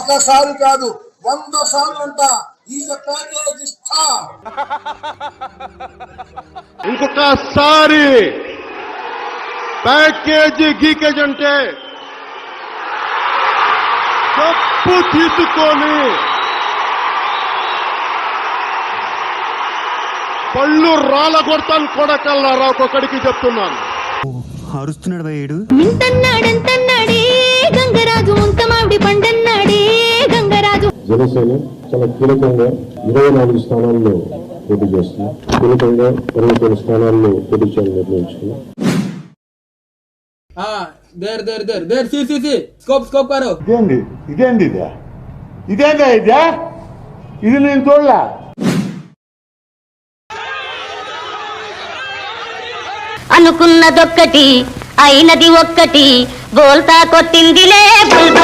ఒకసారి కాదు వంద సార్లు అంట ఈజ్ ప్యాకేజ్ ఇస్తా ఇంకొకసారి ప్యాకేజీ గీకేజ్ అంటే తప్పు తీసుకొని పళ్ళు రాళ్ళ కొడతాను కొడకల్లారా ఒక్కొక్కడికి చెప్తున్నాను. అరుస్తున్నాడు భయ్యుడు మింటన్నాడంటన్నాడే జనసేన చాలా కీలకంగా ఇరవై నాలుగు స్థానాల్లో పోటీ చేస్తుంది. కీలకంగా ఇరవై కొన్ని స్థానాల్లో పోటీ చేయాలని నిర్ణయించుకున్నాం. దేర్ దేర్ దేర్ దేర్ సి సి సి. స్కోప్ స్కోప్ కరో ఇదేంది? ఇదేంది ఇదే? ఇదేందా ఇదే? ఇది నేను చూడలే. అనుకున్నదొక్కటి అయినది ఒక్కటి బోల్తా కొట్టిందిలే పిట్ట